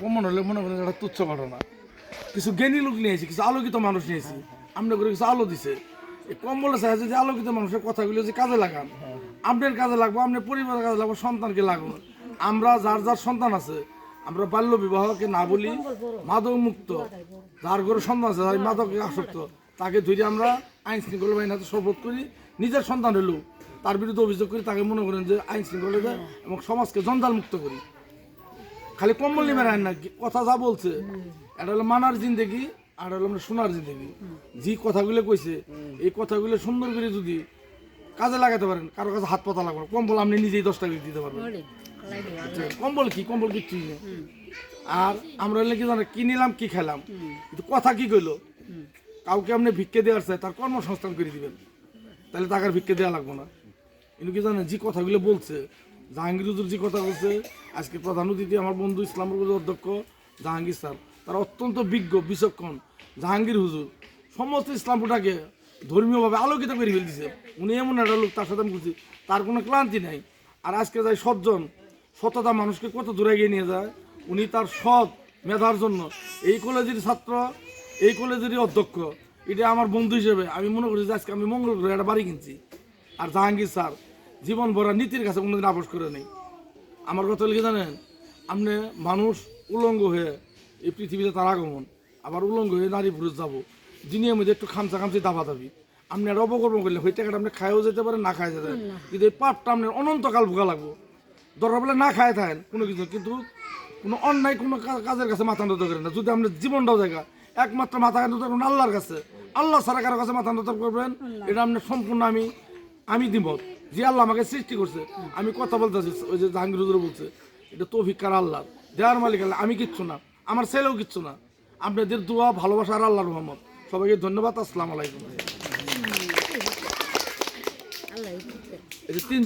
প্রমাণ হলে মনে করেন একটা তুচ্ছ ঘটনা। কিছু জ্ঞানী লোক নিয়েছি কিছু আলোকিত মানুষ নিয়েছি আমরা করে কিছু আলো দিছে। এই কম্বলে চাইছে যে আলোকিত মানুষের কথাগুলো যে কাজে লাগান আপনার কাজে লাগবো আপনার পরিবারের কাজে লাগবো, সন্তানকে লাগবো। আমরা যার যার সন্তান আছে, আমরা বাল্য বিবাহকে না বলি মাদক মুক্ত। যার ঘরে সন্তান আছে যার মাদকে আসক্ত। তাকে ধরে আমরা আইন শৃঙ্খলা বাহিনী হাতে শপথ করি, নিজের সন্তান হলেও তার বিরুদ্ধে অভিযোগ করি, তাকে মনে করেন যে আইন শৃঙ্খলা এবং সমাজকে জঞ্জাল মুক্ত করি। খালি কম্বল নিবে না কথা যা বলছে। এটা হলো মানার জিন্দেগি আর হলো আমরা শোনার জিন্দেগি। যে কথাগুলো কইছে এই কথাগুলো সুন্দর করে যদি কাজে লাগাতে পারেন কারও কাছে হাত পাতা লাগবে কম্বল আপনি নিজেই দশ টাকা দিতে পারবেন। আচ্ছা, কম্বল কি? কম্বল কিচ্ছুই নেই। আর আমরা হলে কি জানো কি নিলাম কি খেলাম। কিন্তু কথা কি কইলো? কাউকে আপনি ভিক্ষে দেওয়ার চাই তার কর্মসংস্থান করে দিবেন। তাহলে টাকার ভিক্ষে দেওয়া লাগবে না। কিন্তু কি জানেন যে কথাগুলো বলছে জাহাঙ্গীর হুজুর কথা বলছে, আজকে প্রধান অতিথি আমার বন্ধু ইসলাম হুজুর অধ্যক্ষ জাহাঙ্গীর স্যার। তারা অত্যন্ত বিজ্ঞ, বিচক্ষণ জাহাঙ্গীর হুজুর। সমস্ত ইসলামপুরটাকে ধর্মীয়ভাবে আলোকিত করে ফেলতেছে। উনি এমন একটা লোক, তার সাথে আমি বলছি তার কোনো ক্লান্তি নাই। আর আজকে যাই সজ্জন, সততা মানুষকে কত দূরে এগিয়ে নিয়ে যায়, উনি তার সৎ মেধার জন্য। এই কলেজের ছাত্র, এই কলেজেরই অধ্যক্ষ। এটা আমার বন্ধু হিসেবে আমি মনে করি যে আজকে আমি মঙ্গল গ্রহে একটা বাড়ি কিনছি। আর জাহাঙ্গীর স্যার জীবন ভরা নীতির কাছে কোনোদিন আপোষ করে নেই। আমার কথা লিখে জানেন? আপনি মানুষ উলঙ্গ হয়ে এই পৃথিবীতে তার আগমন আবার উলঙ্গ হয়ে নারী পুরুষ যাব। দিনের মধ্যে একটু খামচা খামচি দাবা দাবি আপনি একটা অপকর্ম করলে ওই টাকাটা আপনি খাইও যেতে পারেন না খাই যেতে পারেন কিন্তু এই পাপটা আপনার অনন্তকাল ভোগা লাগবো। দরকার বলে না খায় থাকেন কোনো কিছু কিন্তু কোনো অন্যায় কোনো কাজের কাছে মাথা নত করেন না। যদি আপনার জীবনটাও জায়গা একমাত্র মাথা নত করবেন আল্লাহর কাছে। আল্লাহ ছাড়া কারও কাছে মাথা নত করবেন? এটা আপনার সম্পূর্ণ আমি আমি দিব। যে আল্লাহ আমাকে সৃষ্টি করছে আমি কথা বলতেছি ওই যে জাহাঙ্গীর বলছে এটা তৌফিকার আল্লাহ? দেওয়ার মালিক আল্লাহ আমি কিচ্ছু না আমার ছেলেও কিচ্ছু না। আপনাদের দোয়া ভালোবাসা আর আল্লাহ রহমত। সবাইকে ধন্যবাদ আসসালামু আলাইকুম। এই তিন